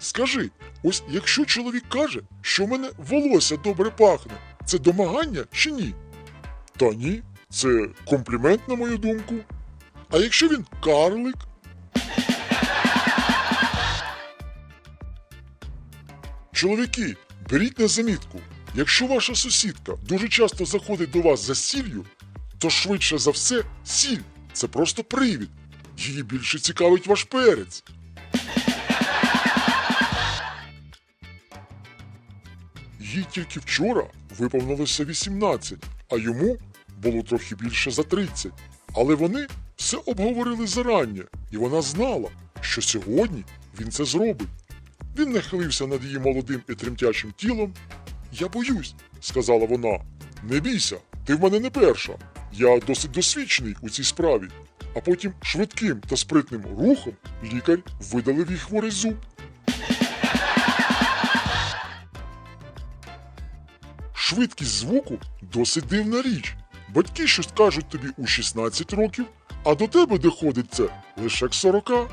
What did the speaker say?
Скажи, ось якщо чоловік каже, що в мене волосся добре пахне, це домагання чи ні? Та ні, це комплімент, на мою думку. А якщо він карлик? Чоловіки, беріть на замітку, якщо ваша сусідка дуже часто заходить до вас за сіллю, то швидше за все сіль це просто привід. Її більше цікавить ваш перець. Їй тільки вчора виповнилося 18, а йому було трохи більше за 30. Але вони все обговорили зарання, і вона знала, що сьогодні він це зробить. Він нахилився над її молодим і тремтячим тілом. Я боюсь, сказала вона. Не бійся, ти в мене не перша. Я досить досвідчений у цій справі. А потім швидким та спритним рухом лікар видалив їй хворий зуб. Швидкість звуку досить дивна річ. Батьки щось кажуть тобі у 16 років, а до тебе доходить це лише к 40.